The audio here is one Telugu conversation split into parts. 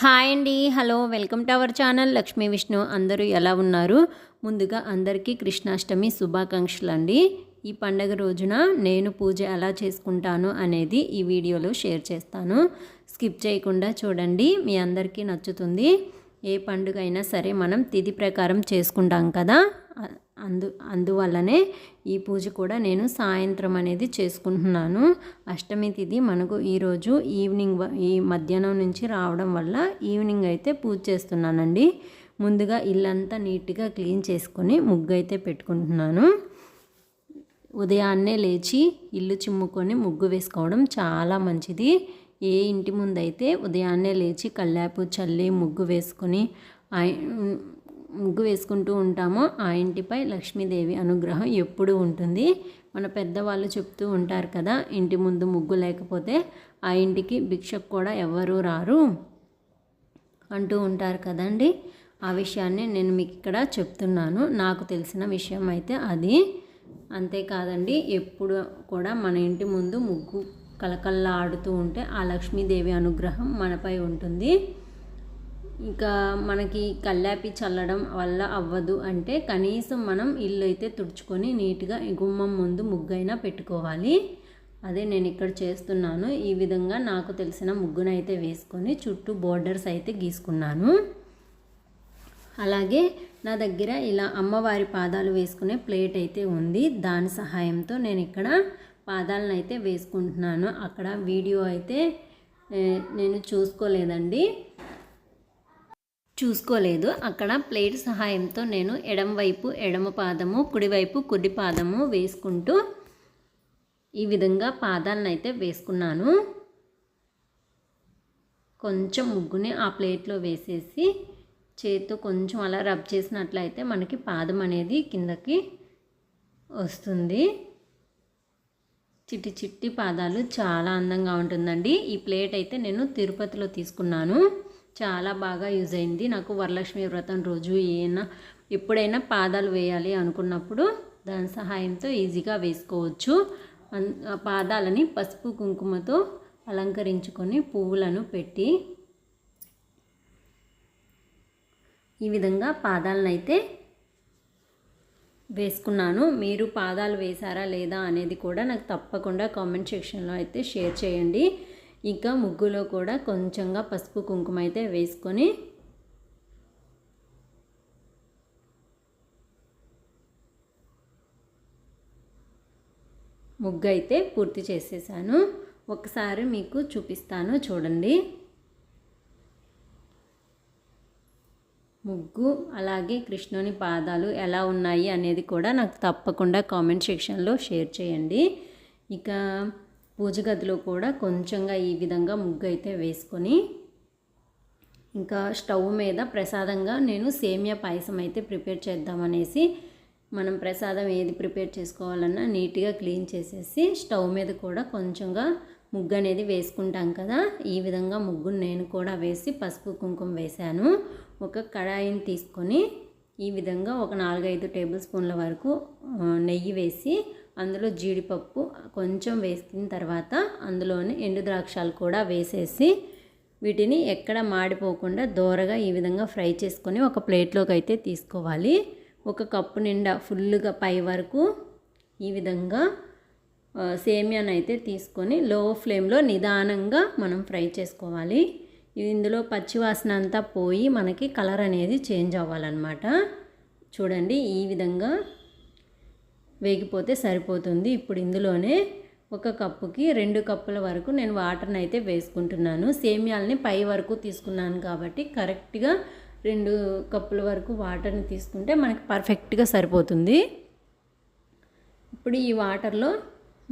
హాయ్ అండి. Hello welcome to our channel. Lakshmi Vishnu అందరూ ఎలా ఉన్నారు? ముందుగా అందరికీ కృష్ణాష్టమి శుభాకాంక్షలు అండి. ఈ పండగ రోజున నేను పూజ ఎలా చేసుకుంటాను అనేది ఈ వీడియోలో షేర్ చేస్తాను. స్కిప్ చేయకుండా చూడండి. మీ అందరికీ నచ్చుతుంది. ఏ పండుగ అయినా సరే మనం తిథి ప్రకారం చేసుకుంటాం కదా. అందు అందువల్లనే ఈ పూజ కూడా నేను సాయంత్రం అనేది చేసుకుంటున్నాను. అష్టమి తిథి మనకు ఈరోజు ఈవినింగ్ వ- ఈ మధ్యాహ్నం నుంచి రావడం వల్ల ఈవినింగ్ అయితే పూజ చేస్తున్నానండి. ముందుగా ఇల్లంతా నీట్గా క్లీన్ చేసుకొని ముగ్గు అయితే పెట్టుకుంటున్నాను. ఉదయాన్నే లేచి ఇల్లు చిమ్ముకొని ముగ్గు వేసుకోవడం చాలా మంచిది. ఏ ఇంటి ముందైతే ఉదయాన్నే లేచి కల్లాపు చల్లి ముగ్గు వేసుకొని ముగ్గు వేసుకుంటూ ఉంటామో. ఆ ఇంటిపై లక్ష్మీదేవి అనుగ్రహం ఎప్పుడూ ఉంటుంది. మన పెద్దవాళ్ళు చెప్తూ ఉంటారు కదా ఇంటి ముందు ముగ్గు లేకపోతే ఆ ఇంటికి భిక్షకు కూడా ఎవరూ రారు అంటూ ఉంటారు కదండి. ఆ విషయాన్ని నేను మీకు ఇక్కడ చెప్తున్నాను. నాకు తెలిసిన విషయం అయితే అది. అంతేకాదండి ఎప్పుడు కూడా మన ఇంటి ముందు ముగ్గు కలకల్లా ఆడుతూ ఉంటే ఆ లక్ష్మీదేవి అనుగ్రహం మనపై ఉంటుంది. ఇంకా మనకి కల్లాపి చల్లడం వల్ల అవ్వదు అంటే కనీసం మనం ఇల్లు అయితే తుడుచుకొని నీట్గా గుమ్మం ముందు ముగ్గైనా పెట్టుకోవాలి. అదే నేను ఇక్కడ చేస్తున్నాను. ఈ విధంగా నాకు తెలిసిన ముగ్గునైతే వేసుకొని చుట్టూ బోర్డర్స్ అయితే గీసుకున్నాను. అలాగే నా దగ్గర ఇలా అమ్మవారి పాదాలు వేసుకునే ప్లేట్ అయితే ఉంది. దాని సహాయంతో నేను ఇక్కడ పాదాలను అయితే వేసుకుంటున్నాను. అక్కడ వీడియో అయితే నేను చూసుకోలేదండి. చూసుకోలేదు. అక్కడ ప్లేట్ సహాయంతో నేను ఎడమవైపు ఎడమ పాదము కుడివైపు కుడి పాదము వేసుకుంటూ ఈ విధంగా పాదాలను అయితే వేసుకున్నాను. కొంచెం ముగ్గుని ఆ ప్లేట్లో వేసేసి చేతితో కొంచెం అలా రబ్ చేసినట్లయితే మనకి పాదం అనేది కిందకి వస్తుంది. చిట్టి చిట్టి పాదాలు చాలా అందంగా ఉంటుందండి. ఈ ప్లేట్ అయితే నేను తిరుపతిలో తీసుకున్నాను. చాలా బాగా యూజ్ అయింది. నాకు వరలక్ష్మి వ్రతం రోజు ఏమైనా ఎప్పుడైనా పాదాలు వేయాలి అనుకున్నప్పుడు దాని సహాయంతో ఈజీగా వేసుకోవచ్చు. అన్- ఆ పాదాలని పసుపు కుంకుమతో అలంకరించుకొని పువ్వులను పెట్టి ఈ విధంగా పాదాలను అయితే వేసుకున్నాను. మీరు పాదాలు వేశారా లేదా అనేది కూడా నాకు తప్పకుండా కామెంట్ సెక్షన్లో అయితే షేర్ చేయండి. ఇంకా ముగ్గులో కూడా కొంచెంగా పసుపు కుంకుమ అయితే వేసుకొని ముగ్గు అయితే పూర్తి చేసేసాను. ఒకసారి మీకు చూపిస్తాను చూడండి. ముగ్గు అలాగే కృష్ణుని పాదాలు ఎలా ఉన్నాయి అనేది కూడా నాకు తప్పకుండా కామెంట్ సెక్షన్లో షేర్ చేయండి. ఇక పూజ గదిలో కూడా కొంచెంగా ఈ విధంగా ముగ్గు అయితే వేసుకొని ఇంకా స్టవ్ మీద ప్రసాదంగా నేను సేమియా పాయసం అయితే ప్రిపేర్ చేద్దామనేసి మనం ప్రసాదం ఏది ప్రిపేర్ చేసుకోవాలన్నా నీట్గా క్లీన్ చేసేసి స్టవ్ మీద కూడా కొంచెంగా ముగ్గు అనేది వేసుకుంటాం కదా. ఈ విధంగా ముగ్గును నేను కూడా వేసి పసుపు కుంకుమ వేశాను. ఒక కడాయిని తీసుకొని ఈ విధంగా ఒక నాలుగైదు టేబుల్ స్పూన్ల వరకు నెయ్యి వేసి అందులో జీడిపప్పు కొంచెం వేసిన తర్వాత అందులోనే ఎండు ద్రాక్షాలు కూడా వేసేసి వీటిని ఎక్కడ మాడిపోకుండా దోరగా ఈ విధంగా ఫ్రై చేసుకొని ఒక ప్లేట్లోకి అయితే తీసుకోవాలి. ఒక కప్పు నిండా ఫుల్గా పై వరకు ఈ విధంగా ఆ, సేమియాను అయితే తీసుకొని లో ఫ్లేమ్లో నిదానంగా మనం ఫ్రై చేసుకోవాలి. ఇందులో పచ్చివాసన అంతా పోయి మనకి కలర్ అనేది చేంజ్ అవ్వాలన్నమాట. చూడండి ఈ విధంగా వేగిపోతే సరిపోతుంది. ఇప్పుడు ఇందులోనే ఒక కప్పుకి రెండు కప్పుల వరకు నేను వాటర్ని అయితే వేసుకుంటున్నాను. సేమియాలని పై వరకు తీసుకున్నాను కాబట్టి కరెక్ట్గా రెండు కప్పుల వరకు వాటర్ని తీసుకుంటే మనకి పర్ఫెక్ట్గా సరిపోతుంది. ఇప్పుడు ఈ వాటర్లో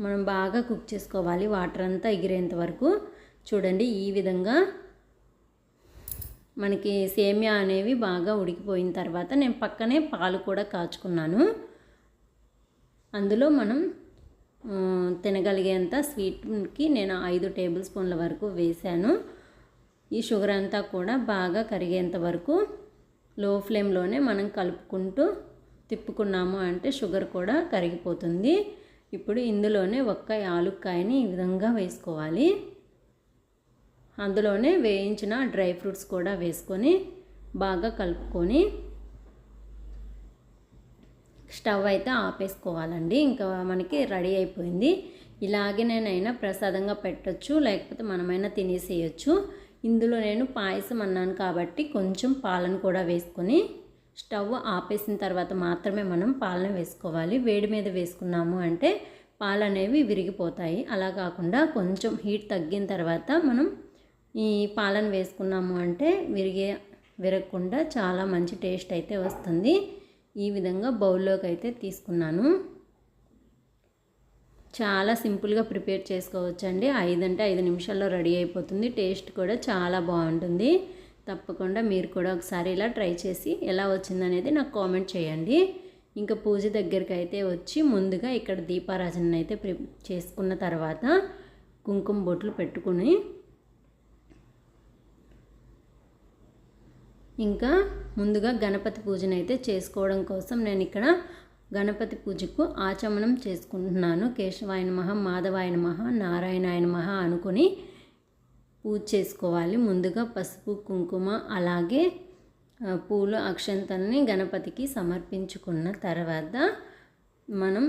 మనం బాగా కుక్ చేసుకోవాలి. వాటర్ అంతా ఎగిరేంత వరకు. చూడండి ఈ విధంగా మనకి సేమియా అనేవి బాగా ఉడికిపోయిన తర్వాత నేను పక్కనే పాలు కూడా కాచుకున్నాను. అందులో మనం తినగలిగేంత స్వీట్కి నేను ఐదు టేబుల్ స్పూన్ల వరకు వేశాను. ఈ షుగర్ అంతా కూడా బాగా కరిగేంత వరకు లో ఫ్లేమ్లోనే మనం కలుపుకుంటూ తిప్పుకున్నాము అంటే షుగర్ కూడా కరిగిపోతుంది. ఇప్పుడు ఇందులోనే ఒక్క యాలుక్కాయని ఈ విధంగా వేసుకోవాలి. అందులోనే వేయించిన డ్రై ఫ్రూట్స్ కూడా వేసుకొని బాగా కలుపుకొని స్టవ్ అయితే ఆపేసుకోవాలండి. ఇంకా మనకి రెడీ అయిపోయింది. ఇలాగే నేనైనా ప్రసాదంగా పెట్టచ్చు లేకపోతే మనమైనా తినేసేయచ్చు. ఇందులో నేను పాయసం అన్నాను కాబట్టి కొంచెం పాలను కూడా వేసుకొని స్టవ్ ఆపేసిన తర్వాత మాత్రమే మనం పాలను వేసుకోవాలి. వేడి మీద వేసుకున్నాము అంటే పాలు అనేవి విరిగిపోతాయి. అలా కాకుండా కొంచెం హీట్ తగ్గిన తర్వాత మనం ఈ పాలను వేసుకున్నాము అంటే విరిగే విరగకుండా చాలా మంచి టేస్ట్ అయితే వస్తుంది. ఈ విధంగా బౌల్లోకి అయితే తీసుకున్నాను. చాలా సింపుల్గా ప్రిపేర్ చేసుకోవచ్చండి. ఐదు అంటే ఐదు నిమిషాల్లో రెడీ అయిపోతుంది. టేస్ట్ కూడా చాలా బాగుంటుంది. తప్పకుండా మీరు కూడా ఒకసారి ఇలా ట్రై చేసి ఎలా వచ్చిందనేది నాకు కామెంట్ చేయండి. ఇంకా పూజ దగ్గరికి అయితే వచ్చి ముందుగా ఇక్కడ దీపారాజన అయితే ప్రి చేసుకున్న తర్వాత కుంకుమ బొట్లు పెట్టుకుని ఇంకా ముందుగా గణపతి పూజనైతే చేసుకోవడం కోసం నేను ఇక్కడ గణపతి పూజకు ఆచమనం చేసుకుంటున్నాను. కేశవాయ నమః మాధవాయ నమః నారాయణాయ నమః అనుకుని పూజ చేసుకోవాలి. ముందుగా పసుపు కుంకుమ అలాగే పూలు అక్షంతల్ని గణపతికి సమర్పించుకున్న తర్వాత మనం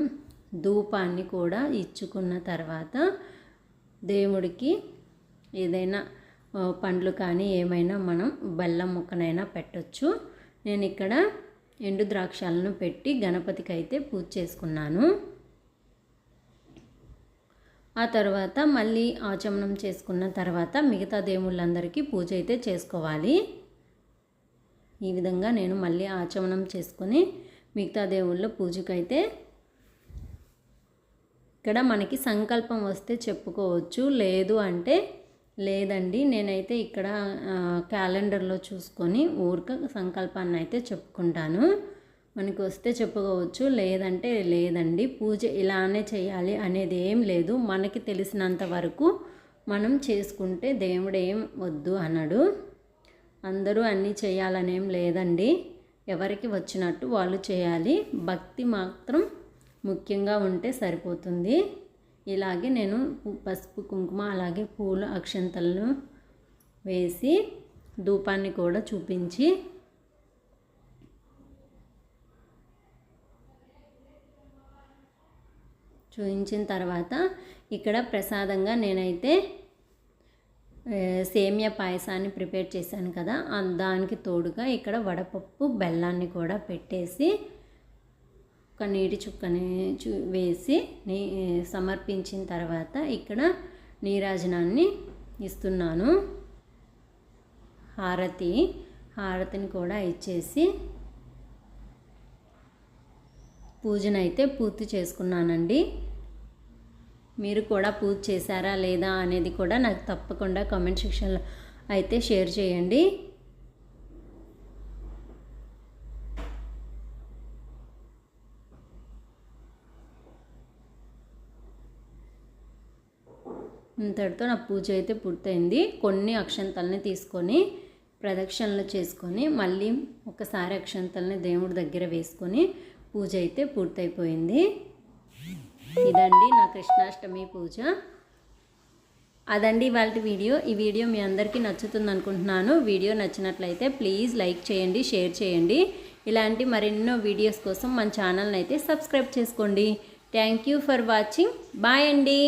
ధూపాన్ని కూడా ఇచ్చుకున్న తర్వాత దేవుడికి ఏదైనా పండ్లు కానీ ఏమైనా మనం బెల్లం ముక్కనైనా పెట్టొచ్చు. నేను ఇక్కడ ఎండు ద్రాక్షాలను పెట్టి గణపతికి అయితే పూజ చేసుకున్నాను. ఆ తర్వాత మళ్ళీ ఆచమనం చేసుకున్న తర్వాత మిగతా దేవుళ్ళందరికీ పూజ అయితే చేసుకోవాలి. ఈ విధంగా నేను మళ్ళీ ఆచమనం చేసుకొని మిగతా దేవుళ్ళ పూజకైతే ఇక్కడ మనకి సంకల్పం వస్తే చెప్పుకోవచ్చు. లేదు అంటే లేదండి. నేనైతే ఇక్కడ క్యాలెండర్లో చూసుకొని ఊరిక సంకల్పాన్ని అయితే చెప్పుకుంటాను. మనకి వస్తే చెప్పుకోవచ్చు లేదంటే లేదండి. పూజ ఇలానే చేయాలి అనేది ఏం లేదు. మనకి తెలిసినంత వరకు మనం చేసుకుంటే దేవుడు ఏం వద్దు అన్నాడు అందరూ అన్నీ చేయాలనేం లేదండి. ఎవరికి వచ్చినట్టు వాళ్ళు చేయాలి. భక్తి మాత్రం ముఖ్యంగా ఉంటే సరిపోతుంది. ఇలాగే నేను పసుపు కుంకుమ అలాగే పూలు అక్షంతలను వేసి ధూపాన్ని కూడా చూపించి చూపించిన తర్వాత ఇక్కడ ప్రసాదంగా నేనైతే సేమియా పాయసాన్ని ప్రిపేర్ చేశాను కదా దానికి తోడుగా ఇక్కడ వడపప్పు బెల్లాన్ని కూడా పెట్టేసి ఒక నీటి చుక్కని చూ వేసి నీ సమర్పించిన తర్వాత ఇక్కడ నీరాజనాన్ని ఇస్తున్నాను. హారతి హారతిని కూడా ఇచ్చేసి పూజనైతే పూర్తి చేసుకున్నానండి. మీరు కూడా పూజ చేశారా లేదా అనేది కూడా నాకు తప్పకుండా కామెంట్ సెక్షన్లో అయితే షేర్ చేయండి. ఇంతటితో నా పూజ అయితే పూర్తయింది. కొన్ని అక్షంతల్ని తీసుకొని ప్రదక్షిణలు చేసుకొని మళ్ళీ ఒకసారి అక్షంతల్ని దేవుడి దగ్గర వేసుకొని పూజ అయితే పూర్తయిపోయింది. ఇదండి నా కృష్ణాష్టమి పూజ. అదండి వాళ్ళ వీడియో. ఈ వీడియో మీ అందరికీ నచ్చుతుంది అనుకుంటున్నాను. వీడియో నచ్చినట్లయితే ప్లీజ్ లైక్ చేయండి షేర్ చేయండి. ఇలాంటి మరెన్నో వీడియోస్ కోసం మన ఛానల్ని అయితే సబ్స్క్రైబ్ చేసుకోండి. Thank you for watching. Bye అండి.